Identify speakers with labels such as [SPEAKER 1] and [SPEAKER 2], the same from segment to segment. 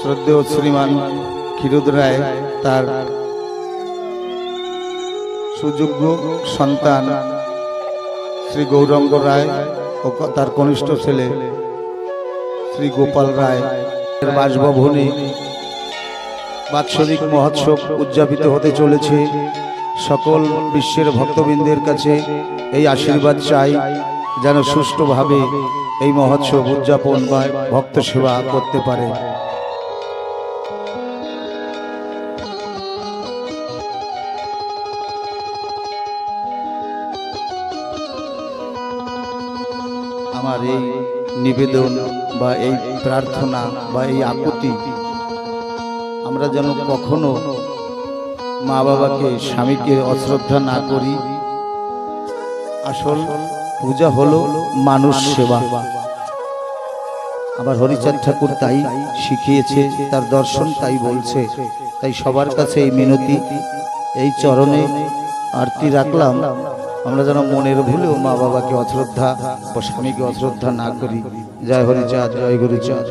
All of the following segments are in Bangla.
[SPEAKER 1] শ্রদ্ধেয় শ্রীমান ক্ষীরোদ রায় তার সুযোগ্য সন্তান শ্রী গৌরঙ্গ রায় ও তার কনিষ্ঠ ছেলে শ্রী গোপাল রায় এর বাসভবনে বাৎসরিক মহোৎসব উদযাপিত হতে চলেছে। সকল বিশ্বের ভক্তবৃন্দের কাছে এই আশীর্বাদ চাই যেন সুষ্ঠুভাবে এই মহোৎসব উদযাপন বা ভক্ত সেবা করতে পারে। আমার এই নিবেদন বা এই প্রার্থনা বা এই আকুতি। আমরা যেন কখনো মা বাবাকে স্বামীকে অশ্রদ্ধা না করি। আসল পূজা হলো মানুষ সেবা। আবার হরিচাঁদ ঠাকুর তাই শিখিয়েছে, তার দর্শন তাই বলছে। তাই সবার কাছে এই মিনতি, এই চরণে আরতি রাখলাম। আমরা যেন মনের ভুলেও মা বাবাকে অশ্রদ্ধা বা স্বামীকে অশ্রদ্ধা না করি। জয় হরিচাঁদ জয় গুরুচাঁদ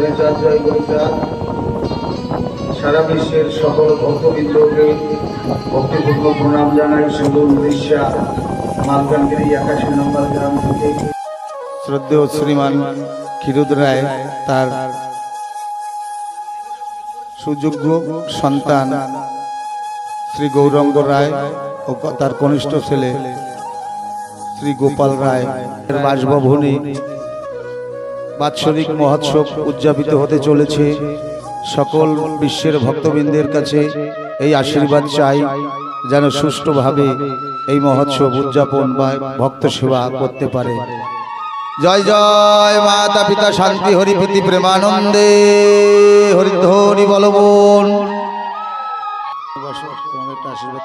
[SPEAKER 2] হরিচাঁদ জয় হরিচাঁদ সারা বিশ্বের সকল ভক্তবৃন্দকে ভক্তিপূর্ণ প্রণাম জানাই সুদূর উড়িষ্যা, মালকানগিরি, একাশি নম্বর গ্রাম থেকে।
[SPEAKER 1] শ্রদ্ধেয় শ্রীমান ক্ষীরোদ রায় তার সুযোগ্য সন্তান শ্রী গৌরঙ্গ রায় ও তার কনিষ্ঠ ছেলে শ্রী গোপাল রায়। বাসভবনে বাৎসরিক মহোৎসব উদযাপিত হতে চলেছে। সকল বিশ্বের ভক্তবৃন্দের কাছে এই আশীর্বাদ চাই, যেন সুষ্ঠুভাবে এই মহোৎসব উদযাপন বা ভক্ত সেবা করতে পারে। জয় জয়, মাতা পিতা শান্তি, হরি প্রীতি, প্রেমানন্দে, হরিধ্বনি বলবন। আশীর্বাদ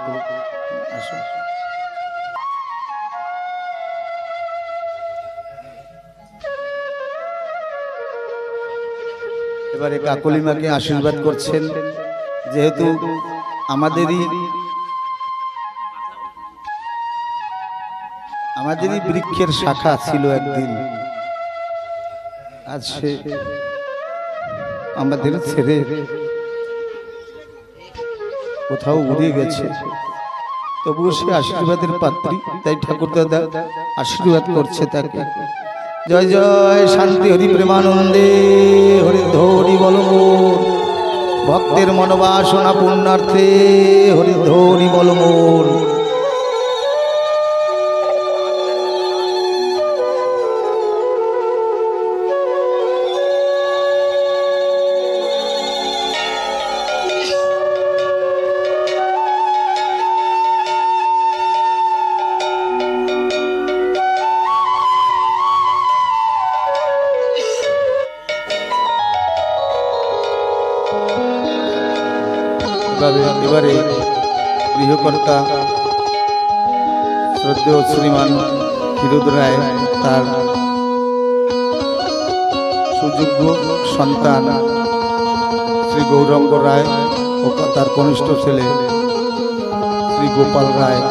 [SPEAKER 1] এবারে কাকলিমাকে আশীর্বাদ করছেন, যেহেতু আমাদেরই আমাদেরই বৃক্ষের শাখা ছিল একদিন। আজ সে আমাদের ছেড়ে কোথাও উড়ে গেছে। তবুও সে আশীর্বাদের পাত্রী, তাই ঠাকুর দাদা আশীর্বাদ করছে তাকে। জয় জয় শান্তি হরি প্রেমানন্দে হরি ধরি বল ভক্তের মনোবাসনা পুণ্যার্থে হরি ধরি বল গৌরঙ্গ রায় ও তার কনিষ্ঠ ছেলে শ্রী গোপাল রায়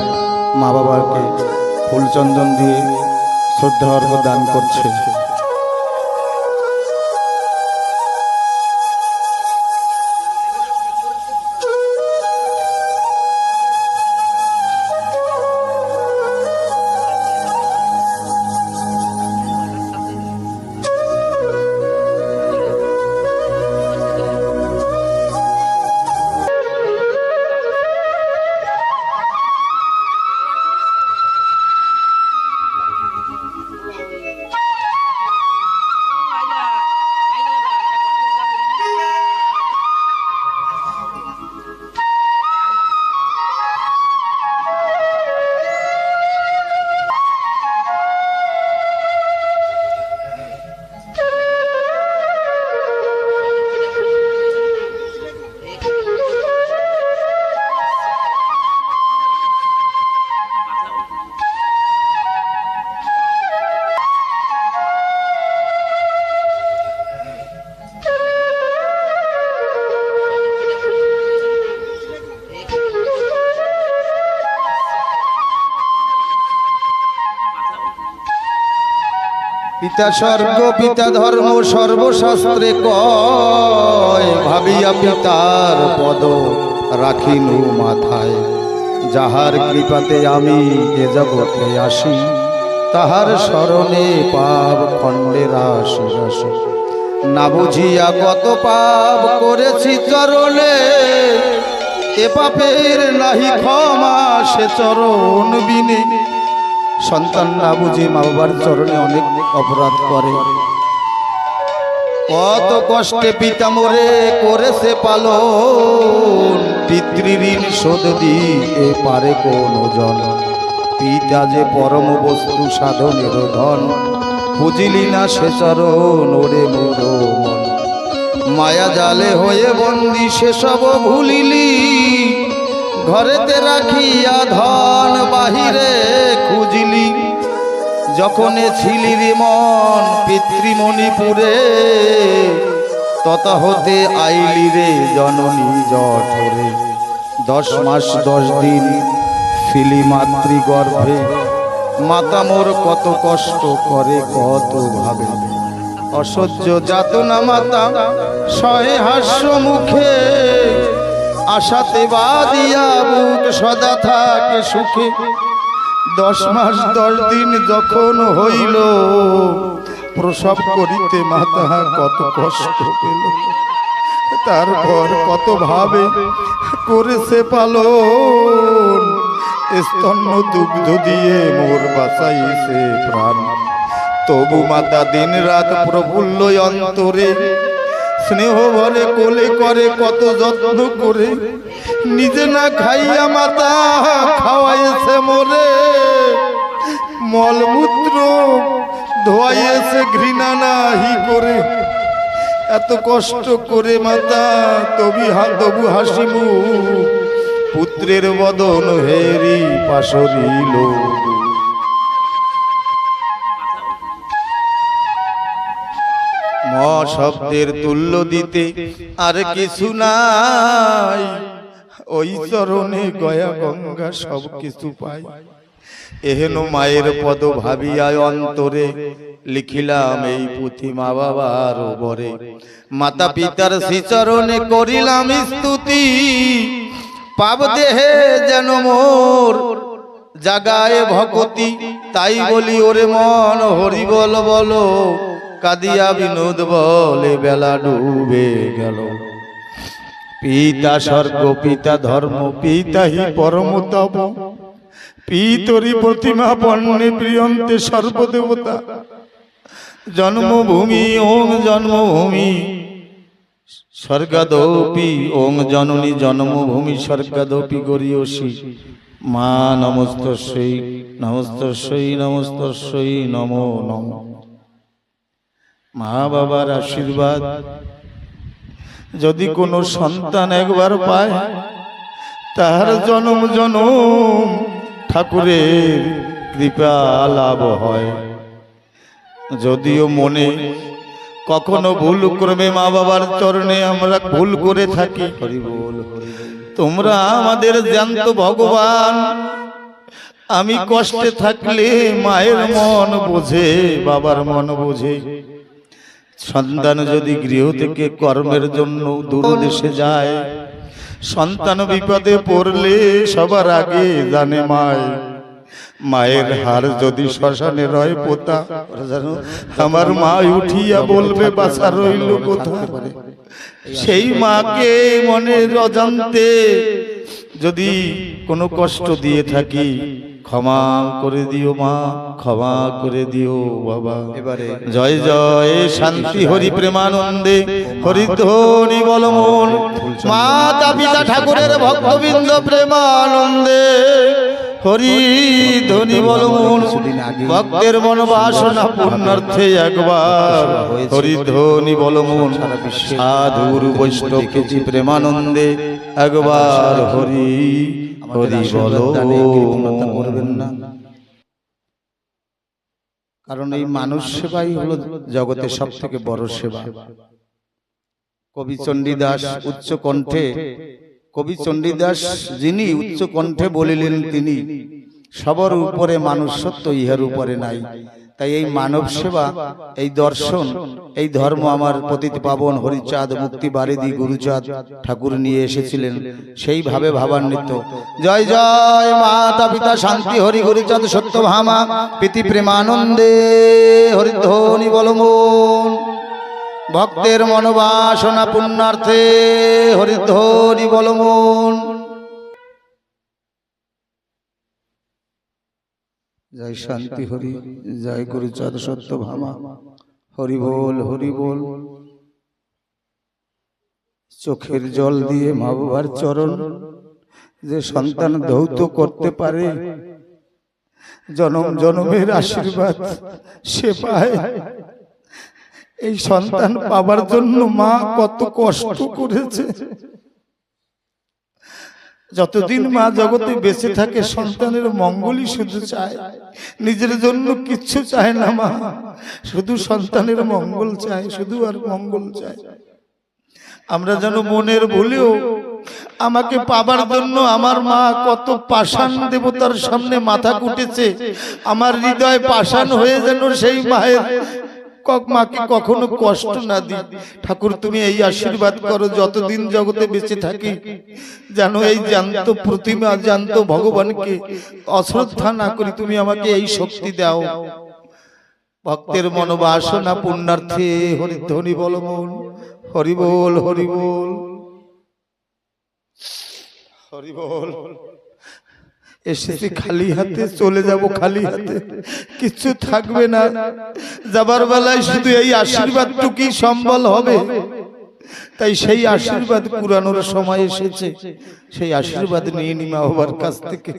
[SPEAKER 1] মা বাবাকে ফুলচন্দন দিয়ে শ্রদ্ধা অর্ঘ দান করছে। পিতা স্বর্গ, পিতা ধর্ম, সর্বশাস্ত্রে কয়, ভাবিয়া পিতার পদ রাখিনু মাথায়। যাহার কৃপাতে আমি এ জগতে আসি, তাহার স্মরণে পাপ খণ্ডে রাশি রাশি না বুঝিয়া কত পাপ করেছি চরণে, এ পাপের নাহি ক্ষমা সে চরণ বিনে। সন্তান না বুঝে মা বাবার চরণে অনেক অপরাধ করে। কত কষ্টে পিতা মোরে করেছে পালন, পিতৃঋণ শোধ দিতে পারে কোন জন। পিতা যে পরম বস্তু সাধনের ধন, বুঝিলি না সে চরণ ওরে মোর মায়া জালে হয়ে বন্দি সেসব ভুলিলি, ঘরেতে রাখিয়া ধন বাহিরে যখন ছিলিরি মন পিতৃমণিপুরে তত হতে আইলি রে জননী জঠরে। দশ মাস দশ দিন ছিলি মাতৃগর্ভে। মাতা মোর কত কষ্ট করে, কত ভাবে। অসহ্য যাতনা মাতা সহে হাস্য মুখে। আশাতে বাদিয়া বুক সদা থাকে সুখে। দশ মাস, দশ দিন যখন হইল, প্রসব করিতে মাতা কত কষ্ট পেল। তারপর কত ভাবে করেছে পালন, স্তন্য দুগ্ধ দিয়ে মোর বাঁচাইছে প্রাণ। তবু মাতা দিন রাত প্রফুল্ল অন্তরে স্নেহ ভরে কোলে করে, কত যত্ন করে। নিজে না খাইয়া মাতা খাওয়াইছে মোরে। মলমূত্র ধোয়াইয়েছে ঘৃণা নাহি করে। এত কষ্ট করে মাতা, তবি তবু হাসিমু। পুত্রের বদন হেরি পাশরিল। শব্দের তুল্য দিতে আর কিছু নাই। ওই চরণে গয়া গঙ্গা সব কিছু পাই। এহেন মায়ের পদ ভাবিয়া অন্তরে লিখিলাম এই পুঁথি মা বাবার বরে মাতা পিতার শ্রীচরণে করিলাম স্তুতি। পাব দেহে যেন মোর জাগায় ভগতি তাই বলি, ওরে মন হরি বল বলো। কাদিয়া বিনোদ বলে বেলা ডুবে গেল। পিতা স্বর্গ পিতা ধর্ম পিতা হি পরম তপ। পিতরি প্রতিমা পণ্যে প্রিয়ন্তে সর্বদেবতা। জন্মভূমি ওম জন্মভূমি স্বর্গাদপি ওম জননী জন্মভূমি স্বর্গাদপি গরিয়সী। মা নমস্তস্যই নমস্তস্যই নমস্তস্যই নমো নম। মা বাবার আশীর্বাদ। যদি কোনো সন্তান একবার পায় তাহার জনম জনম ঠাকুরের কৃপা লাভ হয়। যদিও মনে কখনো ভুল করবে মা বাবার চরণে আমরা ভুল করে থাকি। তোমরা আমাদের জ্যান্ত ভগবান, আমি কষ্টে থাকলে মায়ের মন বোঝে, বাবার মন বোঝে। সন্তান যদি গৃহ থেকে কর্মের জন্য দূর দেশে যায়, সন্তান বিপদে পড়লে সবার আগে জানে মায়। মায়ের হার যদি শ্মশানে রয় পোতা, আমার মা উঠিয়া বলবে বাসা রইল কোথায়? সেই মাকে মনের অজান্তে যদি কোনো কষ্ট দিয়ে থাকি ক্ষমা করে দিও মা ক্ষমা করে দিও বাবা।
[SPEAKER 3] এবারে
[SPEAKER 1] জয় জয় শান্তি হরি প্রেমানন্দে হরিধ্বনি বলমন মাতা পিতা ঠাকুরের ভক্তবৃন্দ প্রেমানন্দে। হরি ধ্বনি বলমন ভক্তের মন বাসনা পূর্ণার্থে একবার হরি ধ্বনি বলমন সাধুর বৈষ্ণব কেজি প্রেমানন্দে একবার হরি হরি বল
[SPEAKER 3] করবেন না।
[SPEAKER 1] কারণ এই মানুষ সেবাই হলো জগতের সব থেকে বড় সেবা। কবি চণ্ডীদাস উচ্চ কণ্ঠে কবি চণ্ডীদাস যিনি উচ্চ কণ্ঠে বলিলেন তিনি সবার উপরে মানুষ সত্য ইহার উপরে নাই। তাই এই মানব সেবা এই দর্শন এই ধর্ম আমার পতিত পাবন হরিচাঁদ মুক্তি বারিদি গুরুচাঁদ ঠাকুর নিয়ে এসেছিলেন। সেইভাবে ভাবান্বিত। জয় জয় মাতা পিতা শান্তি হরি হরিচাঁদ সত্য ভামা প্রীতি প্রেমানন্দে হরিধ্বনি বলমন ভক্তের মনোবাসনা পুণ্যার্থে হরিধ্বনি বলমন জয় শান্তি হরি, জয় গুরুচাঁদ সত্য ভামা। হরি বল হরি বল। চোখের জল দিয়ে মা বাবার চরণ। যে সন্তান ধৌত করতে পারে, জনম জনমের আশীর্বাদ সে পায়। এই সন্তান পাবার জন্য মা কত কষ্ট করেছে। যতদিন মা জগতে বেঁচে থাকে সন্তানের মঙ্গলই শুধু চায়। নিজের জন্য কিচ্ছু চায় না মা। শুধু সন্তানের মঙ্গল চায় শুধু আর মঙ্গল চায়। আমরা যেন মনের ভুলেও আমাকে পাবার জন্য আমার মা কত পাষাণ দেবতার সামনে মাথা কুটেছে। আমার হৃদয় পাষাণ হয়ে যেন সেই মায়ের মাকে কখনো কষ্ট না দি ঠাকুর, তুমি এই আশীর্বাদ করো, যতদিন জগতে বেঁচে থাকি। যেন এই জানত প্রতিমা জানত ভগবানকে অশ্রদ্ধা না করি, তুমি আমাকে এই শক্তি দাও। ভক্তের মনোবাসনা পুণ্যার্থে হরিধ্বনি বল মন হরি বল হরি বল। হরি বল। এসেছি খালি হাতে চলে যাব খালি হাতে। কিছু থাকবে না। যাবার বেলায় শুধু এই আশীর্বাদটুকুই সম্বল হবে। তাই সেই আশীর্বাদ পুরানোর সময় এসেছে। সেই আশীর্বাদ নিয়ে নিমা হবার কাছ থেকে।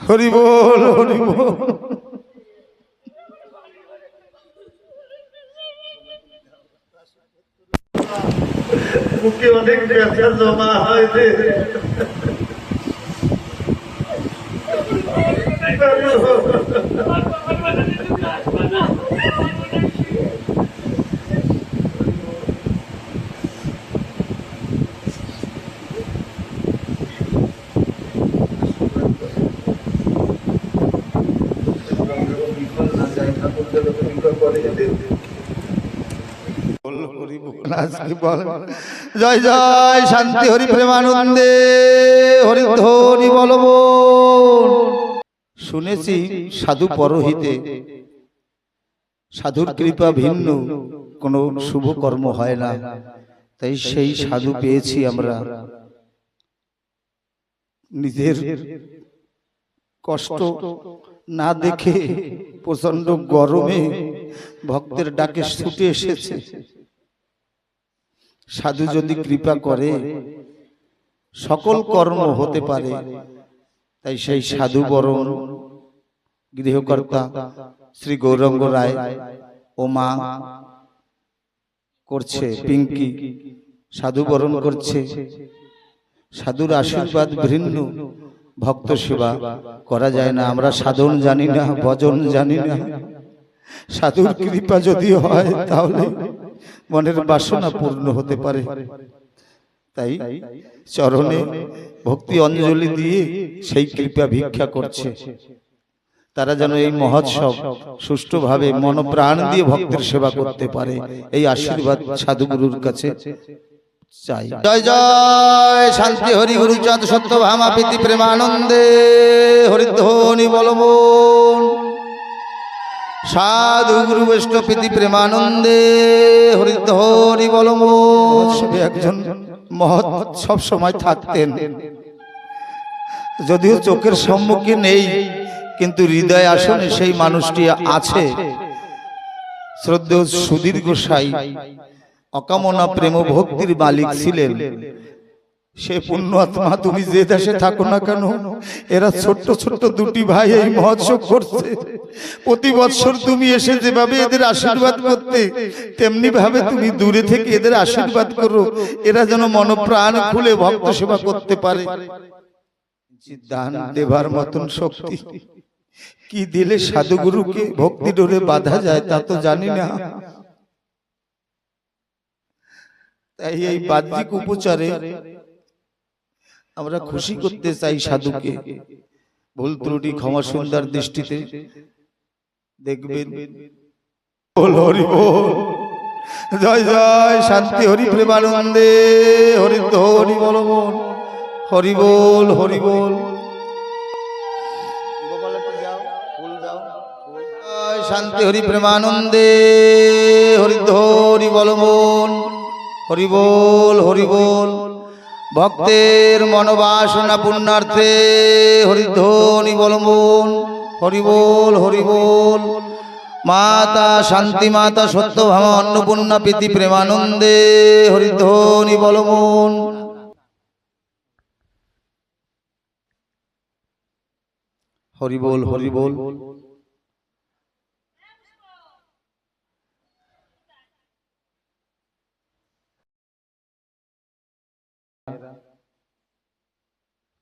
[SPEAKER 1] হরি বল হরি বল
[SPEAKER 2] বুকে অনেক ব্যথা জমা হয়েছে ঠাকুর করে
[SPEAKER 1] বল বল জয় জয় শান্তি হরি প্রেমানন্দে হরি ধ্বনি বলব শুনেছি সাধু পরহিতে। সাধুর কৃপা ভিন্ন কোনো শুভ কর্ম হয় না। তাই সেই সাধু পেয়েছি আমরা। নিজের কষ্ট না দেখে প্রচণ্ড গরমে ভক্তের ডাকে ছুটে এসেছে। সাধু যদি কৃপা করে সকল কর্ম হতে পারে। তাই সেই সাধু বরণ গৃহকর্তা শ্রী গৌরঙ্গ রায় ও মা করছে পিঙ্কি। সাধু বরণ করছে। সাধুর আশীর্বাদ ভিন্ন। ভক্ত সেবা করা যায় না। আমরা সাধন জানি না ভজন জানি না। সাধুর কৃপা যদি হয় তাহলে মনের বাসনা পূর্ণ হতে পারে। তাই চরণে ভক্তি অঞ্জলি দিয়ে সেই কৃপা ভিক্ষা করছে। তারা যেন এই মহোৎসব সুষ্ঠুভাবে মনপ্রাণ দিয়ে ভক্তের সেবা করতে পারে। এই আশীর্বাদ সাধুগুরুর কাছে চাই। জয় জয় শান্তি হরি গুরুচাঁদ সত্য ভামা প্রীতি প্রেমানন্দে হরিধ্বনি বলবন। সাধু গুরু বৈষ্ণব প্রীতি প্রেমানন্দে হরিধ্বনি বলবন একজন মহৎ সব সময় থাকতেন। যদিও চোখের সম্মুখে নেই, কিন্তু হৃদয় আসনে সেই মানুষটি আছে। শ্রদ্ধেয় সুদীর্ঘ সাই, অকামনা প্রেম ভক্তির মালিক ছিলেন। সে পুণ্য আত্মা তুমি যে দেশে থাকো না কেন? এরা ছোট্ট ছোট্ট দুটি ভাই এই মহোৎসব করছে। প্রতি বছর তুমি এসে যেভাবে এদের আশীর্বাদ করতে তেমনি ভাবে তুমি দূরে থেকে এদের আশীর্বাদ করো। এরা যেন মনপ্রাণ খুলে ভক্ত সেবা করতে পারে। দান দেবার মতন শক্তি। কি দিলে সাধুগুরুকে ভক্তি ডোরে বাধা যায় তা তো জানি না। তাই এই বাহ্যিক উপচারে আমরা খুশি করতে চাই সাধুকে। ভুল ত্রুটি ক্ষমা সুন্দর দৃষ্টিতে দেখবেন। জয় জয় শান্তি হরি প্রেমানন্দে। হরি হরি বল বল হরি বল হরি বল শান্তি হরি প্রেমানন্দে। হরি হরি বল হরি বল হরি বল ভক্তের মনোবাসনা পুণ্যার্থে হরিধ্বনি বলমন হরি বল হরি বল মাতা শান্তি, মাতা সত্যভামা অন্নপূর্ণা প্রীতি, প্রেমানন্দে হরিধ্বনি বলমন হরি বল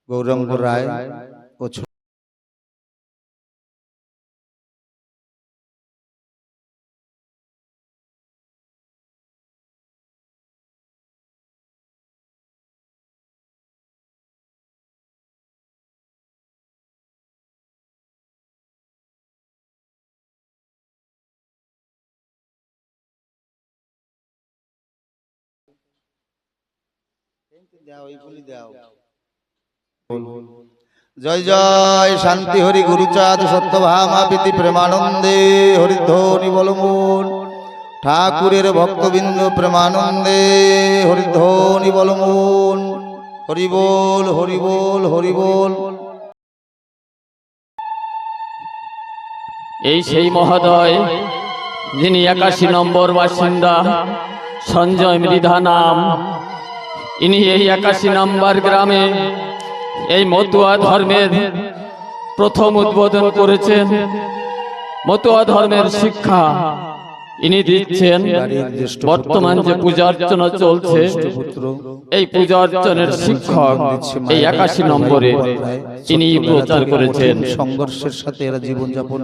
[SPEAKER 1] গৌরাঙ্গ রায় ও ছ- জয় জয়, শান্তি হরি গুরুচাঁদ সত্যভামা প্রীতি প্রেমানন্দে, হরিধ্বনি বলমূল। ঠাকুরের ভক্তবিন্দু প্রেমানন্দে, হরিধ্বনি বলমূল। হরি বল হরি বল হরি বল।
[SPEAKER 4] এই সেই মহোদয়, যিনি একাশি নম্বর বাসিন্দা, সঞ্জয় মৃধা নাম। ইনি এই একাশি নম্বর গ্রামে এই মতুয়া ধর্মের প্রথম উদ্বোধন করেছেন মতুয়া ধর্মের শিক্ষা ইনি দিচ্ছেন। বর্তমান যে পূজা অর্চনা চলছে এই পূজা অর্চনের শিক্ষক এই একাশি নম্বরে ইনি প্রচার করেছেন।
[SPEAKER 1] সংঘর্ষের সাথে এরা জীবনযাপন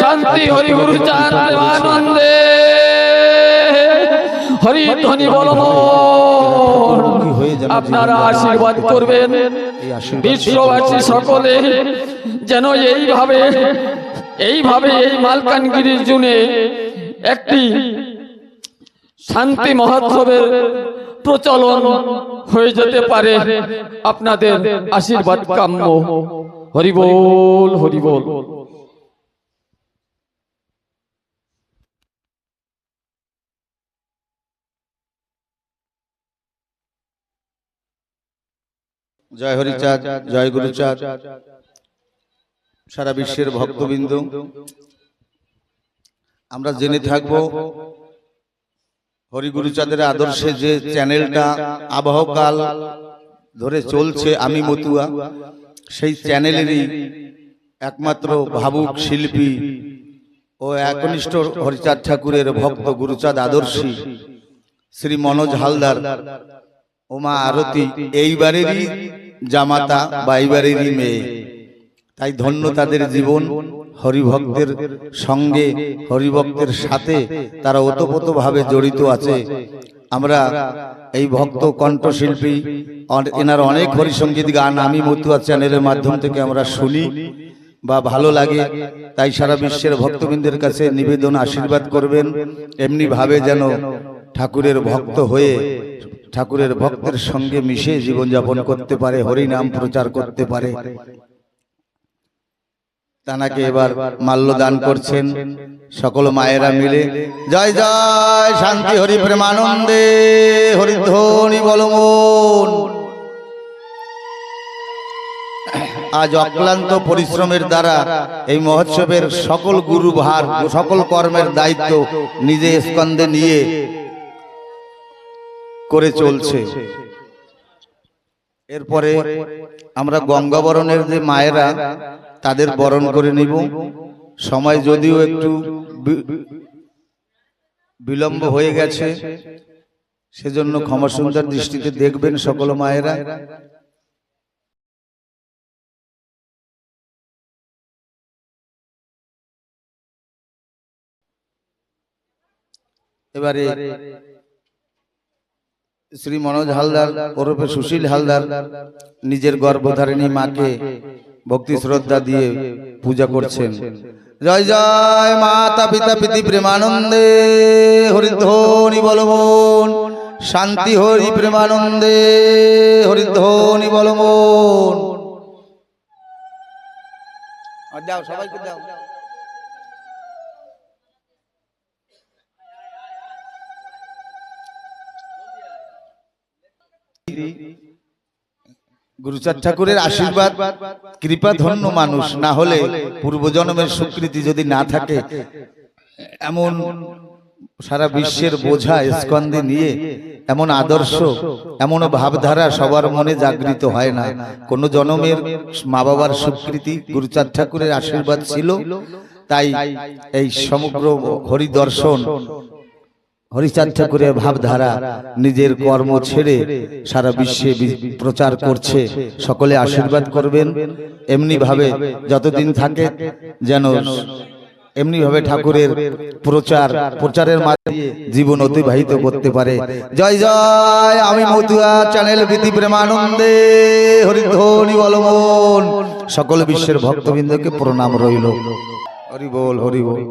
[SPEAKER 4] শান্তি হরি গুরু চাঁদ আনন্দে। হরি ধ্বনি
[SPEAKER 1] যেন
[SPEAKER 4] আপনারা আশীর্বাদ করবেন। বিশ্ববাসী সকলে যেন এইভাবে এইভাবে এই মালকানগিরির জুনে একটি শান্তি মহোৎসবের প্রচলন হয়ে যেতে পারে। আপনাদের আশীর্বাদ কাম্য। হরিবোল হরিবোল।
[SPEAKER 1] জয় হরিচাঁদ জয় গুরুচাঁদ সারা বিশ্বের ভক্তবৃন্দ। আমরা জেনে থাকব হরিগুরুচাঁদের আদর্শে যে চ্যানেলটা আবহকাল ধরে চলছে আমি মতুয়া সেই চ্যানেলেরই একমাত্র ভাবুক শিল্পী ও একনিষ্ঠ হরিচাঁদ ঠাকুরের ভক্ত গুরুচাঁদ আদর্শী শ্রী মনোজ হালদার। ওমা আরতি এইবারেরই জামাতা বা এইবারেরই মেয়ে। তাই ধন্য তাদের জীবন হরিভক্তের সঙ্গে হরিভক্তের সাথে তারা ওতপ্রোতভাবে জড়িত আছে। আমরা এই ভক্ত কণ্ঠশিল্পী এনার অনেক হরিসঙ্গীত গান আমি মতুয়া চ্যানেলের মাধ্যম থেকে আমরা শুনি বা ভালো লাগে। তাই সারা বিশ্বের ভক্তবৃন্দের কাছে নিবেদন আশীর্বাদ করবেন। এমনি ভাবে যেন ঠাকুরের ভক্ত হয়ে ঠাকুরের ভক্তের সঙ্গে মিশে জীবনযাপন করতে পারে হরিনাম প্রচার করতে পারে। তানাকে এবার মাল্যদান করছেন। সকল মায়েরা মিলে। জয় জয় শান্তি হরি প্রেমানন্দে। হরিধ্বনি বলমন আজ অক্লান্ত পরিশ্রমের দ্বারা এই মহোৎসবের সকল গুরু ভার সকল কর্মের দায়িত্ব নিজে স্কন্দে নিয়ে করে চলছে। এরপরে আমরা গঙ্গা বরণের যে মায়েরা তাদের বরণ করে নিব। সময় যদিও একটু বিলম্ব হয়ে গেছে। সেজন্য ক্ষমা সুন্দর দৃষ্টিতে দেখবেন সকল মায়েরা। এবারে শ্রী মনোজ হালদার, ওরফে সুশীল হালদার, নিজের গর্ভধারিণী মাকে ভক্তি শ্রদ্ধা দিয়ে পূজা করছেন। জয় জয় মাতা পিতা পিতি প্রেমানন্দে, হরিধ্বনি বলমন শান্তি হরি প্রেমানন্দে, হরিধ্বনি বলমন দাও সবাইকে দাও গুরুচাঁদ ঠাকুরের আশীর্বাদ, কৃপা ধন্য মানুষ, না হলে পূর্বজন্মের স্বীকৃতি যদি না থাকে, এমন সারা বিশ্বের বোঝা স্কন্দে নিয়ে, এমন আদর্শ, এমন ভাবধারা সবার মনে জাগৃত হয় না। কোন জনমের মা বাবার স্বীকৃতি গুরুচাঁদ ঠাকুরের আশীর্বাদ ছিল, তাই এই সমগ্র হরিদর্শন হরিচাঁদ ঠাকুরের ভাবধারা নিজের কর্ম ছেড়ে সারা বিশ্বে প্রচার করছে। সকলে আশীর্বাদ করবেন। এমনি ভাবে যতদিন থাকে যেন এমনি ভাবে ঠাকুরের প্রচার প্রচারের মাধ্যমে জীবন অতিবাহিত করতে পারে। জয় জয় আমি মতুয়া চ্যানেল প্রীতি প্রেমানন্দে হরিধ্বনি বলমন সকল বিশ্বের ভক্তবৃন্দকে প্রণাম রইল। হরি বল হরি বল।